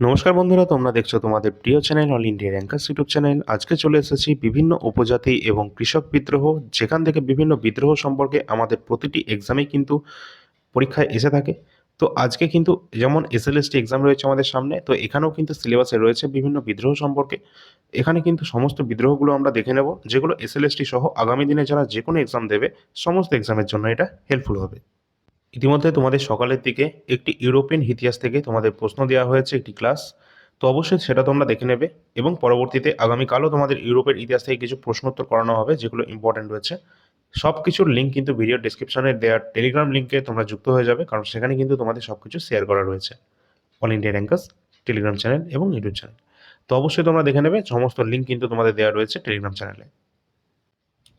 নমস্কার বন্ধুরা, তোমরা দেখছ তোমাদের প্রিয় channel all India rankers YouTube channel. আজকে চলে এসেছি বিভিন্ন উপজাতি এবং কৃষক বিদ্রোহ। যেখান থেকে বিভিন্ন বিদ্রোহ সম্পর্কে আমাদের প্রতিটি এক্সামেই কিন্তু পরীক্ষায় এসে থাকে। তো আজকে কিন্তু যেমন এসএলএসটি এক্সাম রয়েছে আমাদের সামনে, তো এখানেও কিন্তু সিলেবাসে রয়েছে বিভিন্ন বিদ্রোহ সম্পর্কে। এখানে কিন্তু সমস্ত বিদ্রোহগুলো আমরা দেখে নেব, যেগুলো এসএলএসটি সহ আগামী দিনে যারা যে কোনো এক্সাম দেবে, সমস্ত এক্সামের জন্য এটা হেল্পফুল হবে। ইতিমধ্যে তোমাদের সকালের দিকে একটি ইউরোপিয়ান ইতিহাস থেকে তোমাদের প্রশ্ন দেওয়া হয়েছে একটি ক্লাস। তো অবশ্যই সেটা তোমরা দেখে নেবে এবং পরবর্তীতে আগামীকালও তোমাদের ইউরোপের ইতিহাস থেকে কিছু প্রশ্নোত্তর করানো হবে, যেগুলো ইম্পর্টেন্ট রয়েছে। সব কিছুর লিঙ্ক কিন্তু ভিডিও ডিসক্রিপশনে দেওয়ার টেলিগ্রাম লিঙ্কে তোমরা যুক্ত হয়ে যাবে, কারণ সেখানে কিন্তু তোমাদের সব কিছু শেয়ার করা রয়েছে। All India rankers Telegram channel এবং ইউটিউব চ্যানেল তো অবশ্যই তোমরা দেখে নেবে, সমস্ত লিঙ্ক কিন্তু তোমাদের দেওয়া রয়েছে টেলিগ্রাম চ্যানেলে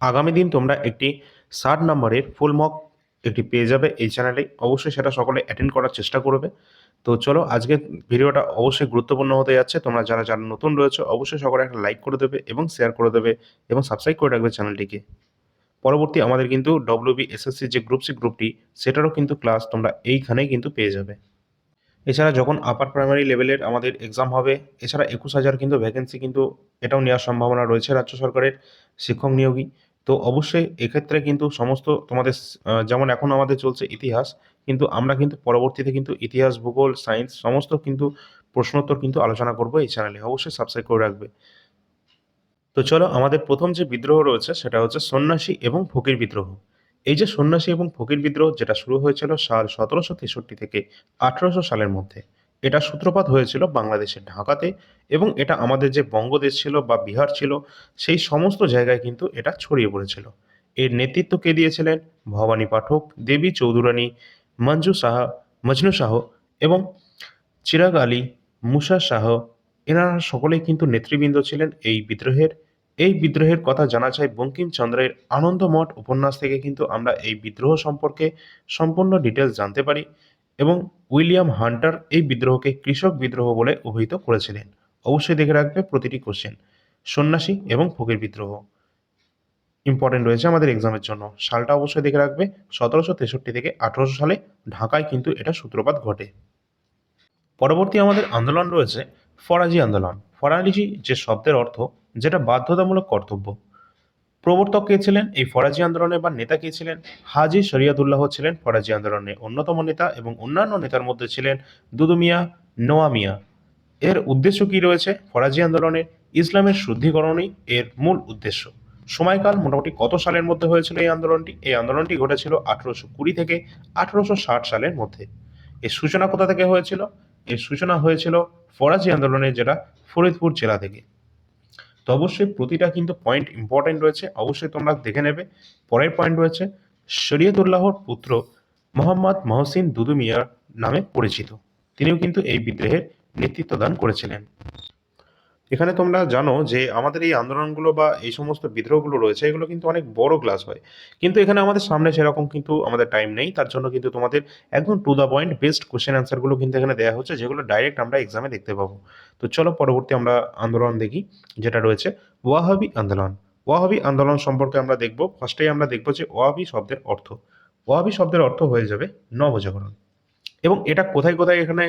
আগামী দিন তোমরা একটি ষাট নম্বরের ফুল মক একটি পেয়ে যাবে এই চ্যানেলে অবশ্যই সেটা সকলে অ্যাটেন্ড করার চেষ্টা করবে। তো চলো, আজকে ভিডিওটা অবশ্যই গুরুত্বপূর্ণ হতে যাচ্ছে। তোমরা যারা যারা নতুন রয়েছে, অবশ্যই সকলে একটা লাইক করে দেবে এবং শেয়ার করে দেবে এবং সাবস্ক্রাইব করে রাখবে চ্যানেলটিকে পরবর্তী আমাদের কিন্তু ডব্লিউবি এসএসসি যে গ্রুপ সি গ্রুপটি সেটারও কিন্তু ক্লাস তোমরা এইখানেই কিন্তু পেয়ে যাবে। এছাড়া যখন আপার প্রাইমারি লেভেলের আমাদের এক্সাম হবে, এছাড়া একুশ হাজার কিন্তু ভ্যাকেন্সি কিন্তু এটাও নেওয়ার সম্ভাবনা রয়েছে রাজ্য সরকারের শিক্ষক নিয়োগী। তো অবশ্যই এক্ষেত্রে কিন্তু সমস্ত তোমাদের যেমন এখন আমাদের চলছে ইতিহাস, কিন্তু আমরা কিন্তু পরবর্তীতে কিন্তু ইতিহাস, ভূগোল সায়েন্স সমস্ত কিন্তু প্রশ্নোত্তর কিন্তু আলোচনা করব এই চ্যানেলে অবশ্যই সাবস্ক্রাইব করে রাখবে। তো চলো আমাদের প্রথম যে বিদ্রোহ রয়েছে সেটা হচ্ছে সন্ন্যাসী এবং ফকির বিদ্রোহ। এই যে সন্ন্যাসী এবং ফকির বিদ্রোহ যেটা শুরু হয়েছিল সাল সতেরোশো তেষট্টি থেকে আঠারোশো সালের মধ্যে এটা সূত্রপাত হয়েছিল বাংলাদেশের ঢাকাতে এবং এটা আমাদের যে বঙ্গদেশ ছিল বা বিহার ছিল, সেই সমস্ত জায়গায় কিন্তু এটা ছড়িয়ে পড়েছিল। এর নেতৃত্ব কে দিয়েছিলেন? ভবানী পাঠক, দেবী চৌধুরানী, মঞ্জু সাহা, মজনু শাহ এবং চিরাগ আলী, মুসা শাহ এনারা সকলেই কিন্তু নেতৃবৃন্দ ছিলেন এই বিদ্রোহের। এই বিদ্রোহের কথা জানা যায় বঙ্কিমচন্দ্রের আনন্দমঠ উপন্যাস থেকে কিন্তু আমরা এই বিদ্রোহ সম্পর্কে সম্পূর্ণ ডিটেলস জানতে পারি। এবং উইলিয়াম হান্টার এই বিদ্রোহকে কৃষক বিদ্রোহ বলে অভিহিত করেছিলেন। অবশ্যই দেখে রাখবে প্রতিটি কোশ্চেন সন্ন্যাসী এবং ফকির বিদ্রোহ। ইম্পর্টেন্ট রয়েছে আমাদের এক্সামের জন্য। সালটা অবশ্যই দেখে রাখবে। সতেরোশো তেষট্টি থেকে আঠারোশো সালে ঢাকায় কিন্তু এটা সূত্রপাত ঘটে। পরবর্তী আমাদের আন্দোলন রয়েছে ফরাজি আন্দোলন। ফরাজি যে শব্দের অর্থ, যেটা বাধ্যতামূলক কর্তব্য। প্রবর্তক কে ছিলেন? এই ফরাজি আন্দোলনের বা নেতা কে ছিলেন? হাজি শরিয়াদুল্লাহ ছিলেন ফরাজি আন্দোলনের অন্যতম নেতা এবং অন্যান্য নেতার মধ্যে ছিলেন দুদু মিয়া নোয়া মিয়া এর উদ্দেশ্য কি রয়েছে? ফরাজি আন্দোলনের ইসলামের শুদ্ধিকরণই এর মূল উদ্দেশ্য। সময়কাল মোটামুটি কত সালের মধ্যে হয়েছিল এই আন্দোলনটি? এই আন্দোলনটি ঘটেছিল আঠারোশো কুড়ি থেকে আঠারোশো ষাট সালের মধ্যে। এর সূচনা কোথা থেকে হয়েছিল? এর সূচনা হয়েছিল ফরাজি আন্দোলনের যেটা ফরিদপুর জেলা থেকে। তো অবশ্যই প্রতিটা কিন্তু পয়েন্ট ইম্পর্টেন্ট রয়েছে, অবশ্যই তোমরা দেখে নেবে। পরের পয়েন্ট রয়েছে, শরিয়তুল্লাহর পুত্র মোহাম্মদ মহসিন দুদু মিয়ার নামে পরিচিত। তিনিও কিন্তু এই বিদ্রোহের নেতৃত্ব দান করেছিলেন। এখানে তোমরা জানো যে আমাদের এই আন্দোলনগুলো বা এই সমস্ত বিদ্রোহগুলো রয়েছে, এগুলো কিন্তু অনেক বড় ক্লাস হয়। কিন্তু এখানে আমাদের সামনে সেরকম কিন্তু আমাদের টাইম নেই। তার জন্য কিন্তু তোমাদের একদম to the point best question অ্যান্সারগুলো কিন্তু এখানে দেওয়া হচ্ছে, যেগুলো ডাইরেক্ট আমরা এক্সামে দেখতে পাবো। তো চলো পরবর্তী আমরা আন্দোলন দেখি, যেটা রয়েছে ওয়াহাবি আন্দোলন। ওয়াহাবি আন্দোলন সম্পর্কে আমরা দেখব। ফার্স্টেই আমরা দেখব যে ওয়াহাবি শব্দের অর্থ। ওয়াহাবি শব্দের অর্থ হয়ে যাবে নবজাগরণ। এবং এটা কোথায় কোথায় এখানে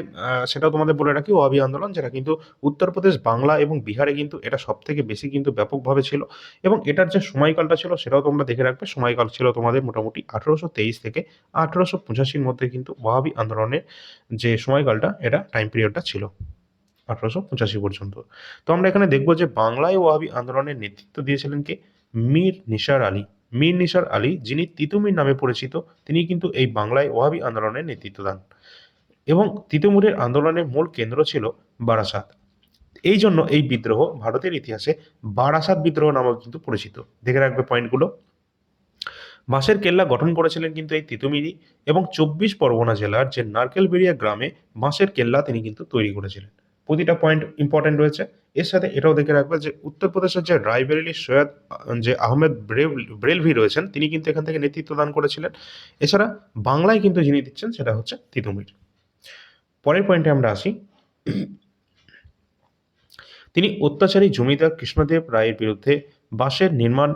সেটাও তোমাদের বলে রাখি ওয়াহাবি আন্দোলন যেটা কিন্তু উত্তরপ্রদেশ, বাংলা এবং বিহারে কিন্তু এটা সব থেকে বেশি কিন্তু ব্যাপকভাবে ছিল। এবং এটার যে সময়কালটা ছিল সেটাও তোমরা দেখে রাখবে, সময়কাল ছিল তোমাদের মোটামুটি আঠেরোশো তেইশ থেকে আঠেরোশো পঁচাশির মধ্যে কিন্তু ওয়াহাবি আন্দোলনের যে সময়কালটা, এটা টাইম পিরিয়ডটা ছিল, আঠারোশো পঁচাশি পর্যন্ত। তো আমরা এখানে দেখব যে বাংলায় ওয়াহাবি আন্দোলনের নেতৃত্ব দিয়েছিলেন কে? মীর নিসার আলী। মীর নিসার আলী, যিনি তিতুমির নামে পরিচিত, তিনি কিন্তু এই বাংলায় ওয়াহাবি আন্দোলনের নেতৃত্ব দেন। এবং তিতুমুরের আন্দোলনের মূল কেন্দ্র ছিল বারাসাত। এই জন্য এই বিদ্রোহ ভারতের ইতিহাসে বারাসাত বিদ্রোহ নামে কিন্তু পরিচিত। দেখে রাখবে পয়েন্টগুলো। বাঁশের কেল্লা গঠন করেছিলেন কিন্তু এই তিতুমিরি এবং চব্বিশ পরগনা জেলার যে নারকেলবেড়িয়া গ্রামে বাঁশের কেল্লা তিনি কিন্তু তৈরি করেছিলেন। প্রতিটা পয়েন্ট ইম্পর্টেন্ট রয়েছে। এর সাথে এটাও দেখে রাখবে যে, উত্তরপ্রদেশের যে রায়বেরেলি সৈয়দ যে আহমেদ ব্রেভ ব্রেলভি রয়েছেন, তিনি কিন্তু এখান থেকে নেতৃত্ব দান করেছিলেন। এছাড়া বাংলায় কিন্তু যিনি দিচ্ছেন, সেটা হচ্ছে তিতুমির পরের পয়েন্টে আমরা আসি। তিনি অত্যাচারী জমিদার কৃষ্ণদেব রায়ের বিরুদ্ধে বাসের নির্মাণ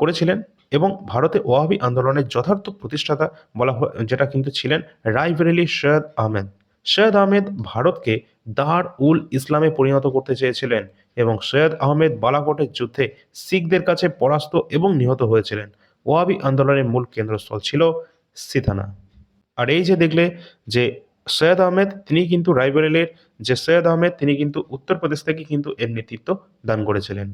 করেছিলেন এবং ভারতে ওয়াহাবি আন্দোলনের যথার্থ প্রতিষ্ঠাতা বলা যেটা কিন্তু ছিলেন রায়বেরেলি সৈয়দ আহমেদ। সৈয়দ আহমেদ ভারতকে দার উল ইসলামে পরিণত করতে চেয়েছিলেন এবং সৈয়দ আহমেদ বালাকোটের যুদ্ধে শিখদের কাছে পরাস্ত এবং নিহত হয়েছিলেন। ওয়াবি আন্দোলনের মূল কেন্দ্রস্থল ছিল সিথানা আর এই যে দেখলে যে সৈয়দ আহমেদ, তিনি কিন্তু রায়বরেলির, যে সৈয়দ আহমেদ, তিনি কিন্তু উত্তরপ্রদেশ থেকে কিন্তু এর নেতৃত্ব দান করেছিলেন।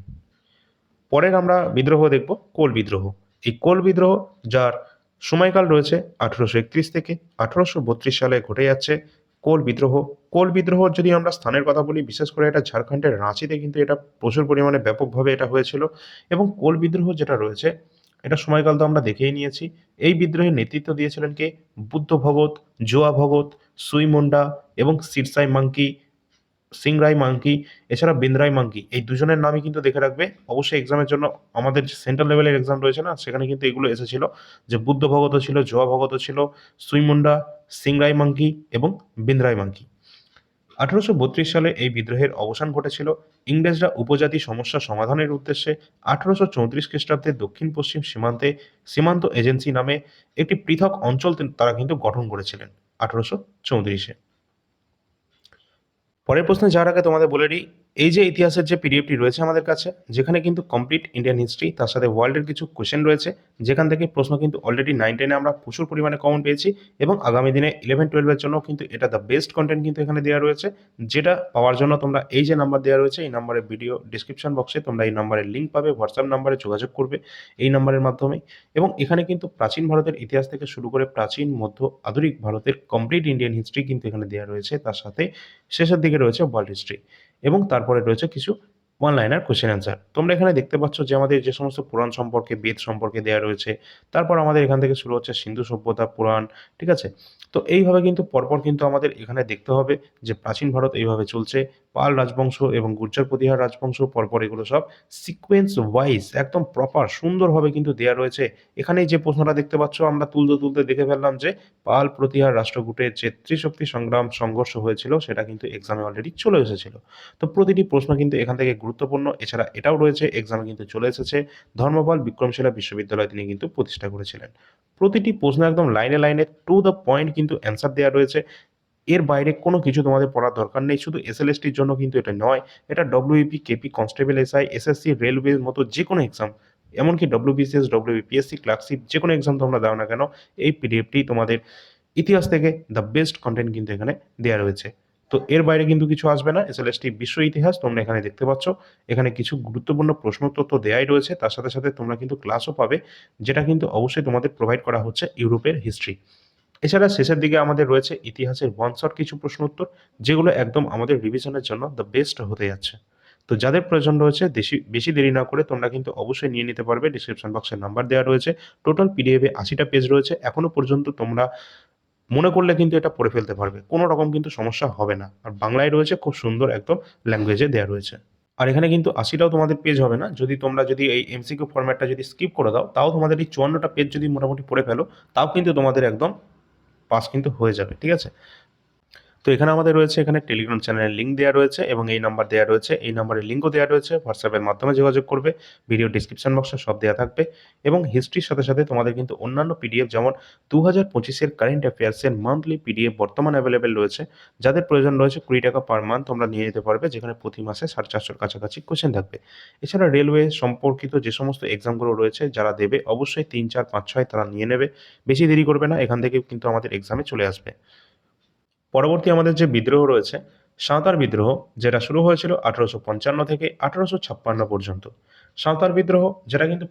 পরের আমরা বিদ্রোহ দেখব, কোল বিদ্রোহ। এই কোল বিদ্রোহ, যার সময়কাল রয়েছে আঠেরোশো একত্রিশ থেকে আঠেরোশো বত্রিশ সালে ঘটে যাচ্ছে কোল বিদ্রোহ। কোল বিদ্রোহ যদি আমরা স্থানের কথা বলি, বিশেষ করে এটা ঝাড়খণ্ডের রাঁচিতে কিন্তু এটা প্রচুর পরিমাণে ব্যাপকভাবে এটা হয়েছিল। এবং কোল বিদ্রোহ যেটা রয়েছে, এটা সময়কাল তো আমরা দেখেই নিয়েছি। এই বিদ্রোহের নেতৃত্ব দিয়েছিলেন কে? বুদ্ধ ভগত, জোয়া ভগত, সুই মুন্ডা এবং সিরসাই মাঙ্কি। সিংরাই মাঙ্কি, এছাড়া বিন্দ্রাই মাঙ্কি, এই দুজনের নামই কিন্তু দেখে রাখবে। অবশ্যই এক্সামের জন্য আমাদের যে সেন্ট্রাল লেভেলের এক্সাম রয়েছে না, সেখানে কিন্তু এগুলো এসেছিল। যে বুদ্ধ ভগত ছিল, জোয়া ভগত ছিল সুইমুন্ডা সিংরাই মাঙ্কি এবং বিন্দ্রাই মাঙ্কি। আঠারোশো বত্রিশ সালে এই বিদ্রোহের অবসান ঘটেছিল। ইংরেজরা উপজাতি সমস্যা সমাধানের উদ্দেশ্যে আঠারোশো চৌত্রিশ খ্রিস্টাব্দে দক্ষিণ পশ্চিম সীমান্তে, সীমান্ত এজেন্সি নামে একটি পৃথক অঞ্চল তারা কিন্তু গঠন করেছিলেন, আঠারোশো চৌত্রিশে। পরের প্রশ্নে যাওয়ার আগে তোমাদের বলে দিই এই যে ইতিহাসের যে পিডিএফটি রয়েছে আমাদের কাছে, যেখানে কিন্তু কমপ্লিট ইন্ডিয়ান হিস্ট্রি তার সাথে ওয়ার্ল্ডের কিছু কোশ্চেন রয়েছে, যেখান থেকে প্রশ্ন কিন্তু অলরেডি নাইন টেনে আমরা প্রচুর পরিমাণে কমন পেয়েছি এবং আগামী দিনে ইলেভেন টুয়েলভের জন্য কিন্তু এটা দ্য বেস্ট কন্টেন্ট কিন্তু এখানে দেওয়া রয়েছে, যেটা পাওয়ার জন্য তোমরা এই যে নাম্বার দেওয়া রয়েছে, এই নাম্বারের ভিডিও ডিসক্রিপশন বক্সে তোমরা এই নাম্বারের লিঙ্ক পাবে হোয়াটসঅ্যাপ নাম্বারে যোগাযোগ করবে এই নাম্বারের মাধ্যমে এবং এখানে কিন্তু প্রাচীন ভারতের ইতিহাস থেকে শুরু করে প্রাচীন, মধ্য, আধুনিক ভারতের কমপ্লিট ইন্ডিয়ান হিস্ট্রি কিন্তু এখানে দেওয়া রয়েছে, তার সাথে শেষের দিকে রয়েছে ওয়ার্ল্ড হিস্ট্রি এবং তারপরে রয়েছে কিছু ওয়ান লাইনার কোশ্চেন অ্যান্সার তোমরা এখানে দেখতে পাচ্ছ যে আমাদের যে সমস্ত পুরাণ সম্পর্কে, বেদ সম্পর্কে দেওয়া রয়েছে, তারপর আমাদের এখান থেকে শুরু হচ্ছে সিন্ধু সভ্যতা, পুরাণ, ঠিক আছে? তো এইভাবে কিন্তু পরপর কিন্তু আমাদের এখানে দেখতে হবে যে প্রাচীন ভারত এইভাবে চলছে। পাল রাজবংশ এবং গুর্জর প্রতিহার রাজবংশ পরপর এগুলো সব সিকোয়েন্স ওয়াইজ একদম প্রপার সুন্দরভাবে কিন্তু দেওয়া রয়েছে। এখানে যে প্রশ্নটা দেখতে পাচ্ছ, আমরা তুলতে তুলতে দেখে ফেললাম যে পাল প্রতিহার রাষ্ট্রকূটের যে ত্রিশক্তি সংগ্রাম সংঘর্ষ হয়েছিল, সেটা কিন্তু এক্সামে অলরেডি চলে এসেছিল। তো প্রতিটি প্রশ্ন কিন্তু এখান থেকে গুরুত্বপূর্ণ। এছাড়া এটাও রয়েছে এক্সামে কিন্তু চলে এসেছে। ধর্মপাল বিক্রমশিলা বিশ্ববিদ্যালয় তিনি কিন্তু প্রতিষ্ঠা করেছিলেন। প্রতিটি প্রশ্ন একদম লাইনে লাইনে টু দ্য পয়েন্ট কিন্তু অ্যান্সার দেওয়া রয়েছে। এর বাইরে কোনো কিছু তোমাদের পড়ার দরকার নেই। শুধু এসএলএসটির জন্য কিন্তু এটা নয়, এটা WP KP constable SI SSC রেলওয়ের মতো যে কোনো এক্সাম এমনকি ডব্লিউবিসিএস ডব্লিউবিপিএসসি ক্লার্কশিপ যে কোনো এক্সাম তোমরা দাও না কেন, এই পিডিএফটি তোমাদের ইতিহাস থেকে দ্য বেস্ট কন্টেন্ট কিন্তু এখানে দেওয়া রয়েছে। তো এর বাইরে কিন্তু কিছু আসবে না। এসএলএসটি বিশ্ব ইতিহাস, তোমরা এখানে দেখতে পাচ্ছ। এখানে কিছু গুরুত্বপূর্ণ প্রশ্ন তথ্য দেওয়াই রয়েছে। তার সাথে সাথে তোমরা কিন্তু ক্লাসও পাবে, যেটা কিন্তু অবশ্যই তোমাদের প্রোভাইড করা হচ্ছে ইউরোপের হিস্ট্রি এছাড়া শেষের দিকে আমাদের রয়েছে ইতিহাসের ওয়ান শট কিছু প্রশ্ন উত্তর যেগুলো একদম আমাদের রিভিশনের জন্য দ্য বেস্ট হতে যাচ্ছে। তো যাদের প্রয়োজন রয়েছে বেশি বেশি দেরি না করে তোমরা কিন্তু অবশ্যই নিয়ে নিতে পারবে। ডিসক্রিপশন বক্সের নাম্বার দেওয়া রয়েছে। টোটাল পিডিএফে আশিটা পেজ রয়েছে। এখনও পর্যন্ত তোমরা মনে করলে কিন্তু এটা পড়ে ফেলতে পারবে। কোনো রকম কিন্তু সমস্যা হবে না। আর বাংলায় রয়েছে খুব সুন্দর একদম ল্যাঙ্গুয়েজে দেওয়া রয়েছে। আর এখানে কিন্তু আশিটাও তোমাদের পেজ হবে না। যদি তোমরা যদি এই এমসিকিউ ফর্ম্যাটটা যদি স্কিপ করে দাও, তাও তোমাদের এই চুয়ান্নটা পেজ যদি মোটামুটি পড়ে ফেলো, তাও কিন্তু তোমাদের একদম পাস কিন্তু হয়ে যাবে, ঠিক আছে? তো এখানে আমাদের রয়েছে, এখানে টেলিগ্রাম চ্যানেলের লিঙ্ক দেওয়া রয়েছে এবং এই নাম্বার দেওয়া রয়েছে। এই নাম্বারের লিঙ্কও দেওয়া রয়েছে হোয়াটসঅ্যাপের মাধ্যমে যোগাযোগ করবে ভিডিও ডিসক্রিপশন বক্সে সব দেওয়া থাকবে এবং হিস্ট্রির সাথে সাথে তোমাদের কিন্তু অন্যান্য পিডিএফ যেমন দু হাজার পঁচিশের কারেন্ট অ্যাফেয়ার্সের মান্থলি পিডিএফ বর্তমান অ্যাভেলেবেল রয়েছে। যাদের প্রয়োজন রয়েছে কুড়ি টাকা পার মান্থ তোমরা নিয়ে যেতে পারবে, যেখানে প্রতি মাসে সাড়ে চারশোর কাছাকাছি কোশ্চেন থাকবে। এছাড়া রেলওয়ে সম্পর্কিত যে সমস্ত এক্সামগুলো রয়েছে, যারা দেবে অবশ্যই তিন, চার, পাঁচ, ছয় তারা নিয়ে নেবে। বেশি দেরি করবে না, এখান থেকে কিন্তু আমাদের এক্সামে চলে আসবে। পরবর্তী আমাদের যে বিদ্রোহ রয়েছে, সাঁওতাল বিদ্রোহ, যেটা শুরু হয়েছিল আঠারোশো পঞ্চান্ন থেকে আঠারোশো ছাপ্পান্ন পর্যন্ত। সাঁওতাল বিদ্রোহ, যেটা কিন্তু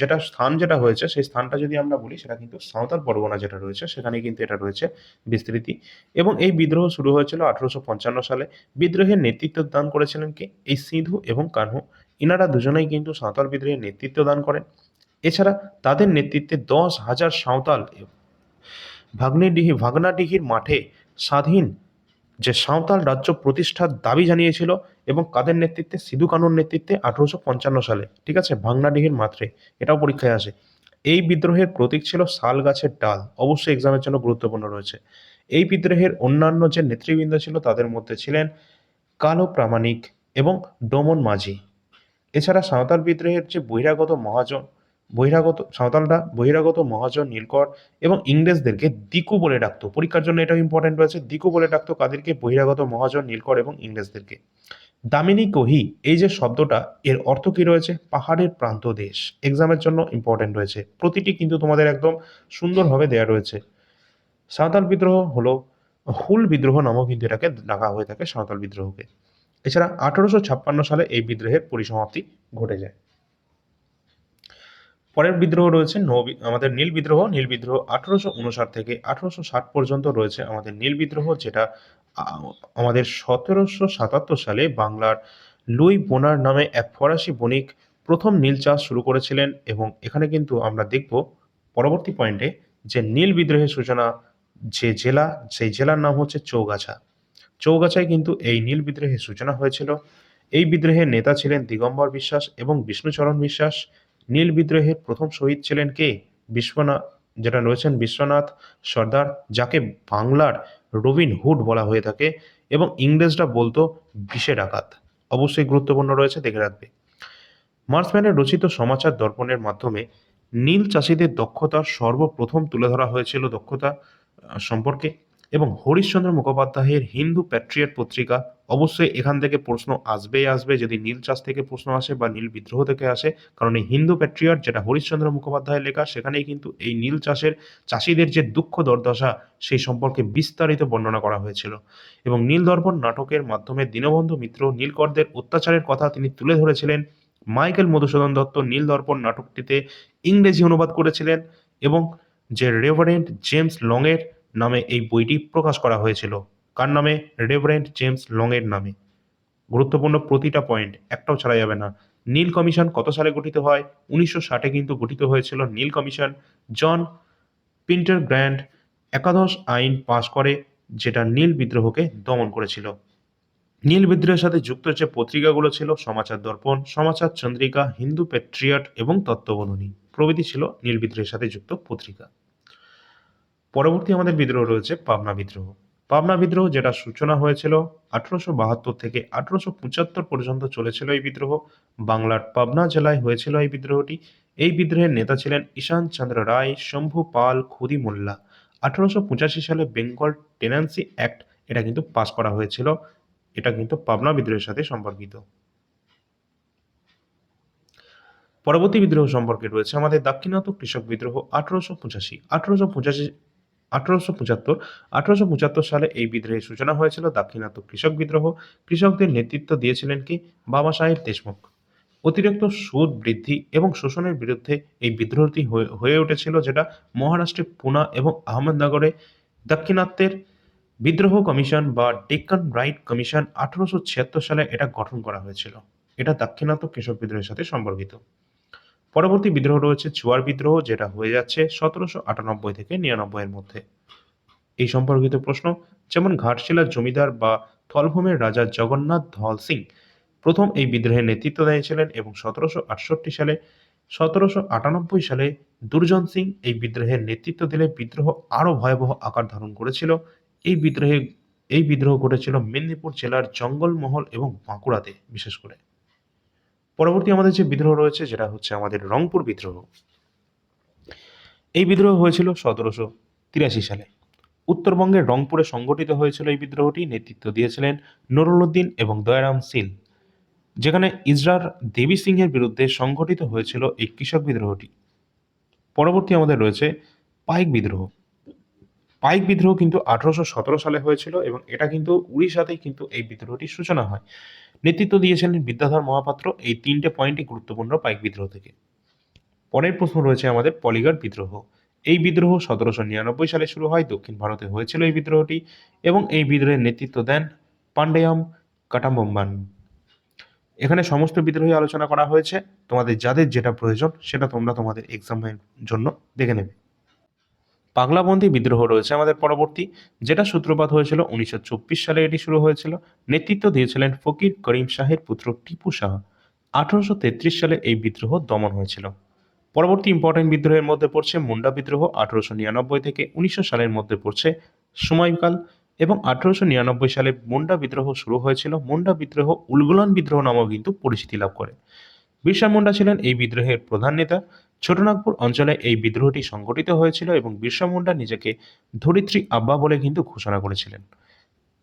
যেটা স্থান যেটা হয়েছে, সেই স্থানটা যদি আমরা বলি, সেটা কিন্তু সাঁওতাল পরগনা যেটা রয়েছে সেখানে কিন্তু এটা রয়েছে বিস্তৃতি। এবং এই বিদ্রোহ শুরু হয়েছিল আঠারোশো পঞ্চান্ন সালে। বিদ্রোহের নেতৃত্ব দান করেছিলেন কে? এই সিধু এবং কানহু। ইনারা দুজনেই কিন্তু সাঁওতাল বিদ্রোহের নেতৃত্ব দান করেন। এছাড়া তাদের নেতৃত্বে দশ হাজার সাঁওতাল, ভাগ্নেডিহি, ভাগনাডিহির মাঠে স্বাধীন, যে সাঁওতাল রাজ্য প্রতিষ্ঠার দাবি জানিয়েছিল এবং কাদের নেতৃত্বে? সিধু কানুর নেতৃত্বে আঠারোশো পঞ্চান্ন সালে। ঠিক আছে? ভাগনাডিহির মাত্রে। এটাও পরীক্ষায় আসে। এই বিদ্রোহের প্রতীক ছিল শাল গাছের ডাল। অবশ্যই এক্সামের জন্য গুরুত্বপূর্ণ রয়েছে। এই বিদ্রোহের অন্যান্য যে নেতৃবৃন্দ ছিল তাদের মধ্যে ছিলেন কালো প্রামাণিক এবং ডোমন মাঝি। এছাড়া সাঁওতাল বিদ্রোহের যে বহিরাগত মহাজন বহিরাগত, সাঁওতালরা, বহিরাগত মহাজন নীলকর এবং ইংরেজদেরকে দিকু বলে ডাকতো। পরীক্ষার জন্য এটাও ইম্পর্টেন্ট রয়েছে। দিকু বলে ডাকতো কাদেরকে? বহিরাগত মহাজন নীলকর এবং ইংরেজদেরকে। দামিনী কহি, এই যে শব্দটা, এর অর্থ কি রয়েছে? পাহাড়ের প্রান্ত দেশ। এক্সামের জন্য ইম্পর্টেন্ট রয়েছে। প্রতিটি কিন্তু তোমাদের একদম সুন্দরভাবে দেয়া রয়েছে। সাঁওতাল বিদ্রোহ হলো, হুল বিদ্রোহ নামও কিন্তু এটাকে ডাকা হয়ে থাকে সাঁওতাল বিদ্রোহকে। এছাড়া আঠারোশো ছাপ্পান্ন সালে এই বিদ্রোহের পরিসমাপ্তি ঘটে যায়। পরের বিদ্রোহ রয়েছে আমাদের নীল বিদ্রোহ। নীল বিদ্রোহ আঠারোশো উনষাট থেকে আঠারোশো ষাট পর্যন্ত রয়েছে আমাদের নীল বিদ্রোহ, যেটা আমাদের সতেরোশো সাতাত্তর সালে বাংলার লুই বোনার নামে এক ফরাসি বণিক প্রথম নীল চাষ শুরু করেছিলেন এবং এখানে কিন্তু আমরা দেখব পরবর্তী পয়েন্টে যে নীল বিদ্রোহের সূচনা যে জেলা, সেই জেলার নাম হচ্ছে চৌগাছা। চৌগাছায় কিন্তু এই নীল বিদ্রোহের সূচনা হয়েছিল। এই বিদ্রোহের নেতা ছিলেন দিগম্বর বিশ্বাস এবং বিষ্ণুচরণ বিশ্বাস। নীল বিদ্রোহের প্রথম শহীদ ছিলেন কে? বিশ্বনাথ যেটা রয়েছেন বিশ্বনাথ সর্দার, যাকে বাংলার রবিন হুড বলা হয়ে থাকে এবং ইংরেজরা বলতো বিশে ডাকাত অবশ্যই গুরুত্বপূর্ণ রয়েছে, দেখে রাখবে। মার্সম্যানের রচিত সমাচার দর্পণের মাধ্যমে নীল চাষিদের দক্ষতা সর্বপ্রথম তুলে ধরা হয়েছিল দক্ষতা সম্পর্কে। এবং হরিশ্চন্দ্র মুখোপাধ্যায়ের হিন্দু প্যাট্রিয়ট পত্রিকা অবশ্যই এখান থেকে প্রশ্ন আসবেই আসবে যদি নীল চাষ থেকে প্রশ্ন আসে বা নীল বিদ্রোহ থেকে আসে। কারণ এই হিন্দু প্যাট্রিয়ট যেটা হরিশ্চন্দ্র মুখোপাধ্যায়ের লেখা, সেখানেই কিন্তু এই নীল চাষের চাষিদের যে দুঃখ দুর্দশা, সেই সম্পর্কে বিস্তারিত বর্ণনা করা হয়েছিল। এবং নীল দর্পণ নাটকের মাধ্যমে দীনবন্ধু মিত্র নীলকরদের অত্যাচারের কথা তিনি তুলে ধরেছিলেন। মাইকেল মধুসূদন দত্ত নীল দর্পণ নাটকটিতে ইংরেজি অনুবাদ করেছিলেন এবং যে রেভারেন্ট জেমস লংয়ের নামে এই বইটি প্রকাশ করা হয়েছিল। কার নামে? রেভারেন্ট জেমস লংয়ের নামে। গুরুত্বপূর্ণ প্রতিটা পয়েন্ট একটাও ছাড়া যাবে না। নীল কমিশন কত সালে গঠিত হয়? উনিশশো ষাটে কিন্তু গঠিত হয়েছিল নীল কমিশন। জন পিন্টার গ্র্যান্ড একাদশ আইন পাশ করে, যেটা নীল বিদ্রোহকে দমন করেছিল। নীল বিদ্রোহের সাথে যুক্ত যে পত্রিকাগুলো ছিল, সমাচার দর্পণ, সমাচার চন্দ্রিকা, হিন্দু প্যাট্রিয়ট এবং তত্ত্ববোধনী। প্রভৃতি ছিল নীল বিদ্রোহের সাথে যুক্ত পত্রিকা। পরবর্তী আমাদের বিদ্রোহ রয়েছে পাবনা বিদ্রোহ। পাবনা বিদ্রোহ, যেটা সূচনা হয়েছিল আঠারোশো বাহাত্তর থেকে আঠারোশো পঁচাত্তর পর্যন্ত চলেছিল এই বিদ্রোহ। বাংলার পাবনা জেলায় হয়েছিল এই বিদ্রোহটি। এই বিদ্রোহের নেতা ছিলেন ঈশান চন্দ্র রায়, শম্ভু পাল, খুদি মোল্লা। আঠারোশো পঁচাশি সালে বেঙ্গল টেনান্সি অ্যাক্ট, এটা কিন্তু পাস করা হয়েছিল। এটা কিন্তু পাবনা বিদ্রোহের সাথে সম্পর্কিত। পরবর্তী বিদ্রোহ সম্পর্কে রয়েছে আমাদের দাক্ষিণাত্য কৃষক বিদ্রোহ, আঠারোশো পঁচাশি। আঠারোশো পঁচাশি আঠারোশো পঁচাত্তর আঠারোশো পঁচাত্তর সালে এই বিদ্রোহের সূচনা হয়েছিল দাক্ষিণাত্য কৃষক বিদ্রোহ। কৃষকদের নেতৃত্ব দিয়েছিলেন কি? বাবা সাহেব দেশমুখ। অতিরিক্ত সুদ বৃদ্ধি এবং শোষণের বিরুদ্ধে এই বিদ্রোহটি হয়ে- উঠেছিল যেটা মহারাষ্ট্রের পুনা এবং আহমেদনগরে। দাক্ষিণাত্যের বিদ্রোহ কমিশন বা ডেক্কান রাইট কমিশন আঠারোশো ছিয়াত্তর সালে এটা গঠন করা হয়েছিল। এটা দাক্ষিণাত্য কৃষক বিদ্রোহের সাথে সম্পর্কিত। পরবর্তী বিদ্রোহ রয়েছে চুয়ার বিদ্রোহ, যেটা হয়ে যাচ্ছে সতেরোশো আটানব্বই থেকে নিরানব্বই এর মধ্যে। এই সম্পর্কিত প্রশ্ন, যেমন ঘাটশিলার জমিদার বা থলভূমের রাজা জগন্নাথ ধল সিং প্রথম এই বিদ্রোহের নেতৃত্ব দিয়েছিলেন এবং সতেরোশো আটষট্টি সালে, সতেরোশো আটানব্বই সালে দুর্জন সিং এই বিদ্রোহের নেতৃত্ব দিলে বিদ্রোহ আরও ভয়াবহ আকার ধারণ করেছিল। এই বিদ্রোহে, এই বিদ্রোহ ঘটেছিল মেদিনীপুর জেলার জঙ্গলমহল এবং বাঁকুড়াতে, বিশেষ করে। পরবর্তী আমাদের যে বিদ্রোহ রয়েছে, যেটা হচ্ছে আমাদের রংপুর বিদ্রোহ। এই বিদ্রোহ হয়েছিল সতেরোশো তিরাশি সালে। উত্তরবঙ্গের রংপুরে সংগঠিত হয়েছিল এই বিদ্রোহটি, নেতৃত্ব দিয়েছিলেন নুরুল উদ্দিন এবং দয়ারাম সিল যেখানে ইসরার দেবী সিংহের বিরুদ্ধে সংগঠিত হয়েছিল এই কৃষক বিদ্রোহটি। পরবর্তী আমাদের রয়েছে পাইক বিদ্রোহ। পাইক বিদ্রোহ কিন্তু আঠারোশো সতেরো সালে হয়েছিল এবং এটা কিন্তু উড়িষ্যাতেই কিন্তু এই বিদ্রোহটির সূচনা হয়। নেতৃত্ব দিয়েছিলেন বিদ্যাধর মহাপাত্র এই তিনটে পয়েন্টই গুরুত্বপূর্ণ পাইক বিদ্রোহ থেকে। পরের প্রশ্ন রয়েছে আমাদের পলিগড় বিদ্রোহ। এই বিদ্রোহ সতেরোশো নিরানব্বই সালে শুরু হয়, দক্ষিণ ভারতে হয়েছিল এই বিদ্রোহটি এবং এই বিদ্রোহের নেতৃত্ব দেন পান্ডেয়াম কাটাম্বম্বান। এখানে সমস্ত বিদ্রোহী আলোচনা করা হয়েছে। তোমাদের যাদের যেটা প্রয়োজন সেটা তোমরা তোমাদের এক্সামের জন্য দেখে নেবে। পাগলাবন্দি বিদ্রোহ রয়েছে আমাদের পরবর্তী। যেটা সূত্রপাত হয়েছিল উনিশশো চব্বিশ সালে এটি শুরু হয়েছিল। নেতৃত্ব দিয়েছিলেন ফকির করিম শাহের পুত্র টিপু শাহ। আঠারোশো তেত্রিশ সালে এই বিদ্রোহ দমন হয়েছিল। পরবর্তী ইম্পর্টেন্ট বিদ্রোহের মধ্যে পড়ছে মুন্ডা বিদ্রোহ। আঠারোশো নিরানব্বই থেকে উনিশশো সালের মধ্যে পড়ছে সময়কাল এবং আঠারোশো নিরানব্বই সালে মুন্ডা বিদ্রোহ শুরু হয়েছিল। মুন্ডা বিদ্রোহ উলগুলান বিদ্রোহ নামেও কিন্তু পরিচিতি লাভ করে। বিরসা মুন্ডা ছিলেন এই বিদ্রোহের প্রধান নেতা। ছোটনাগপুর অঞ্চলে এই বিদ্রোহটি সংগঠিত হয়েছিল এবং বিরসা মুন্ডা নিজেকে ধরিত্রী আব্বা বলে কিন্তু ঘোষণা করেছিলেন।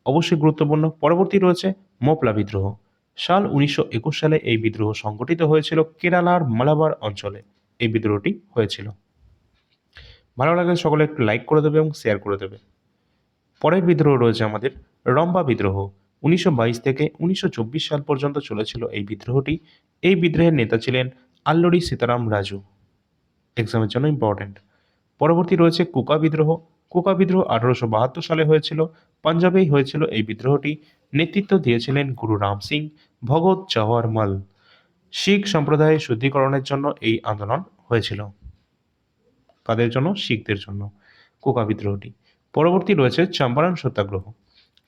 অবশ্যই গুরুত্বপূর্ণ, পরবর্তী রয়েছে মোপলা বিদ্রোহ। সাল উনিশশো একুশ সালে এই বিদ্রোহ সংগঠিত হয়েছিল কেরালার মালাবার অঞ্চলে। এই বিদ্রোহটি হয়েছিল। ভালো লাগলে সকলে একটু লাইক করে দেবে এবং শেয়ার করে দেবে। পরের বিদ্রোহ রয়েছে আমাদের রম্বা বিদ্রোহ। উনিশশো বাইশ থেকে উনিশশো চব্বিশ সাল পর্যন্ত চলেছিল এই বিদ্রোহটি। এই বিদ্রোহের নেতা ছিলেন আল্লুরি সীতারাম রাজু। এক্সামের জন্য ইম্পর্ট্যান্ট পরবর্তী রয়েছে কুকা বিদ্রোহ। কুকা বিদ্রোহ আঠারোশো বাহাত্তর সালে হয়েছিল। পাঞ্জাবেই হয়েছিল এই বিদ্রোহটি। নেতৃত্ব দিয়েছিলেন গুরু রাম সিং, ভগৎ জওয়াহর মাল। শিখ সম্প্রদায়ের শুদ্ধিকরণের জন্য এই আন্দোলন হয়েছিল। কাদের জন্য? শিখদের জন্য। কোকা বিদ্রোহটি। পরবর্তী রয়েছে চম্পারণ সত্যাগ্রহ।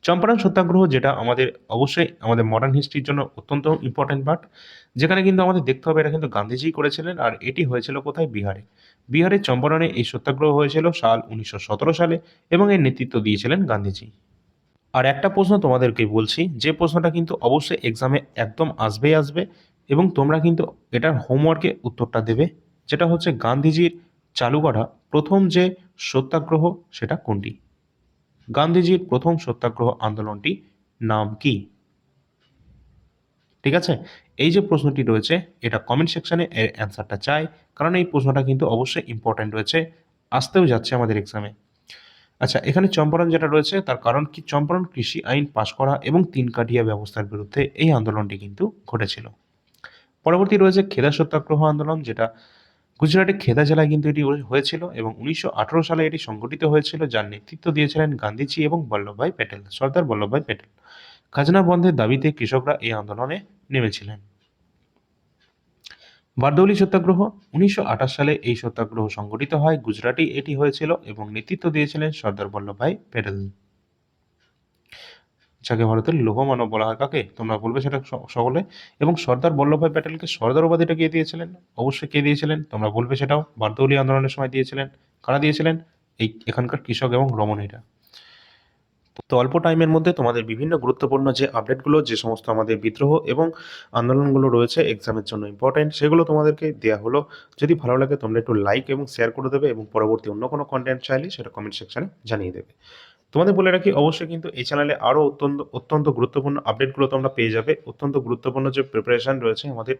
চম্পারণ সত্যাগ্রহ, যেটা আমাদের অবশ্যই আমাদের মডার্ন হিস্ট্রির জন্য অত্যন্ত ইম্পর্টেন্ট পার্ট যেখানে কিন্তু আমাদের দেখতে হবে এটা কিন্তু গান্ধীজি করেছিলেন আর এটি হয়েছিল কোথায়? বিহারে। বিহারের চম্পারণে এই সত্যাগ্রহ হয়েছিল সাল উনিশশো সতেরো সালে এবং এর নেতৃত্ব দিয়েছিলেন গান্ধীজি। আর একটা প্রশ্ন তোমাদেরকে বলছি, যে প্রশ্নটা কিন্তু অবশ্যই এক্সামে একদম আসবেই আসবে এবং তোমরা কিন্তু এটার হোমওয়ার্কে উত্তরটা দেবে, যেটা হচ্ছে গান্ধীজির চালু করা প্রথম যে সত্যাগ্রহ সেটা কোনটি? গান্ধীজির প্রথম সত্যাগ্রহ আন্দোলনটি নাম কি? ঠিক আছে? এই যে প্রশ্নটি রয়েছে, এটা কমেন্ট সেকশনে এর অ্যান্সারটা চাই, কারণ এই প্রশ্নটা কিন্তু অবশ্যই ইম্পর্ট্যান্ট রয়েছে, আসতেও যাচ্ছে আমাদের এক্সামে আচ্ছা এখানে চম্পারণ যেটা রয়েছে, তার কারণ কি? চম্পারণ কৃষি আইন পাশ করা এবং তিন কাঠিয়া ব্যবস্থার বিরুদ্ধে এই আন্দোলনটি কিন্তু ঘটেছিল। পরবর্তী রয়েছে খেদা সত্যাগ্রহ আন্দোলন, যেটা গুজরাটের খেদা জেলায় কিন্তু এটি হয়েছিল এবং উনিশশো আঠারো সালে এটি সংগঠিত হয়েছিল, যার নেতৃত্ব দিয়েছিলেন গান্ধীজি এবং বল্লভভাই প্যাটেল, সর্দার বল্লভভাই প্যাটেল। খাজনা বন্ধের দাবিতে কৃষকরা এই আন্দোলনে নেমেছিলেন। বারদৌলি সত্যাগ্রহ, উনিশশো আঠাশ সালে এই সত্যাগ্রহ সংগঠিত হয়। গুজরাটে এটি হয়েছিল এবং নেতৃত্ব দিয়েছিলেন সর্দার বল্লভভাই প্যাটেল। যাকে ভারতের লৌহমানব বলা হয়। কাকে? তোমরা বলবে সেটা সকলে। এবং সর্দার বল্লভভাই প্যাটেলকে সর্দার উপাধিটা কে দিয়েছিলেন? অবশ্যই কে দিয়েছিলেন? তোমরা বলবে সেটাও। বারদৌলি আন্দোলনের সময় দিয়েছিলেন। কারা দিয়েছিলেন? এই এখানকার কৃষক এবং রমণীরা। তো অল্প টাইমের মধ্যে তোমাদের বিভিন্ন গুরুত্বপূর্ণ যে আপডেটগুলো, যে সমস্ত আমাদের বিদ্রোহ এবং আন্দোলনগুলো রয়েছে এক্সামের জন্য ইম্পর্টেন্ট সেগুলো তোমাদেরকে দেওয়া হলো। যদি ভালো লাগে তোমরা একটু লাইক এবং শেয়ার করে দেবে এবং পরবর্তী অন্য কোনো কন্টেন্ট চাইলে সেটা কমেন্ট সেকশানে জানিয়ে দেবে। তোমাদের বলে রাখি, অবশ্যই কিন্তু এই চ্যানেলে আরও অত্যন্ত অত্যন্ত গুরুত্বপূর্ণ আপডেটগুলো তোমরা পেয়ে যাবে। অত্যন্ত গুরুত্বপূর্ণ যে প্রিপারেশন রয়েছে, আমাদের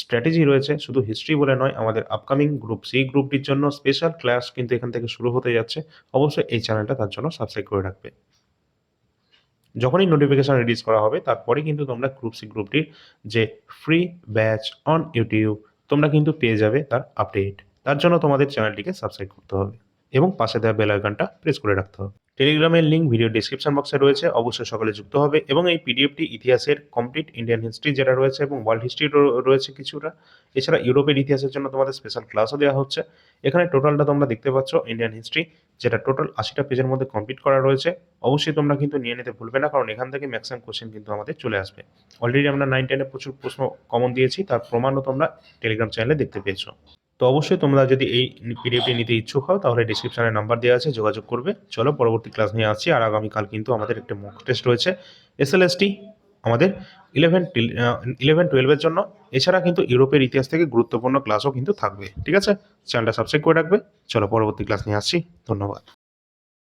স্ট্র্যাটেজি রয়েছে, শুধু হিস্ট্রি বলে নয়, আমাদের আপকামিং গ্রুপ সি গ্রুপটির জন্য স্পেশাল ক্লাস কিন্তু এখান থেকে শুরু হতে যাচ্ছে। অবশ্যই এই চ্যানেলটা তার জন্য সাবস্ক্রাইব করে রাখবে। যখনই নোটিফিকেশন রিলিজ করা হবে তারপরে কিন্তু তোমরা গ্রুপ সি গ্রুপটির যে ফ্রি ব্যাচ অন ইউটিউব তোমরা কিন্তু পেয়ে যাবে তার আপডেট তার জন্য তোমাদের চ্যানেলটিকে সাবস্ক্রাইব করতে হবে এবং পাশে দেওয়া বেল আইকনটা প্রেস করে রাখতে হবে। টেলিগ্রামের লিঙ্ক ভিডিও ডিসক্রিপশন বক্সে রয়েছে, অবশ্যই সকলে যুক্ত হবে এবং এই পিডিএফটি ইতিহাসের কমপ্লিট ইন্ডিয়ান হিস্ট্রি যেটা রয়েছে এবং ওয়ার্ল্ড হিস্ট্রি রয়েছে কিছুটা। এছাড়া ইউরোপের ইতিহাসের জন্য তোমাদের স্পেশাল ক্লাসও দেওয়া হচ্ছে। এখানে টোটালটা তোমরা দেখতে পাচ্ছ ইন্ডিয়ান হিস্ট্রি যেটা টোটাল আশিটা পেজের মধ্যে কমপ্লিট করা রয়েছে। অবশ্যই তোমরা কিন্তু নিয়ে নিতে ভুলবে না, কারণ এখান থেকে ম্যাক্সিমাম কোশ্চেন কিন্তু আমাদের চলে আসবে। অলরেডি আমরা নাইন টেনে প্রচুর প্রশ্ন কমন দিয়েছি, তার প্রমাণও তোমরা টেলিগ্রাম চ্যানেলে দেখতে পেয়েছ। তো অবশ্যই তোমরা যদি এই পিডিএফটি নিতে ইচ্ছুক হও, তাহলে ডিসক্রিপশনে নাম্বার দেওয়া আছে, যোগাযোগ করবে। চলো, পরবর্তী ক্লাস নিয়ে আসছি। আর আগামীকাল কিন্তু আমাদের একটা মক টেস্ট রয়েছে। এসএলএসটি আমাদের ইলেভেন ইলেভেন টুয়েলভের জন্য। এছাড়া কিন্তু ইউরোপের ইতিহাস থেকে গুরুত্বপূর্ণ ক্লাসও কিন্তু থাকবে। ঠিক আছে? চ্যানেলটা সাবস্ক্রাইব করে রাখবে। চলো, পরবর্তী ক্লাস নিয়ে আসছি। ধন্যবাদ।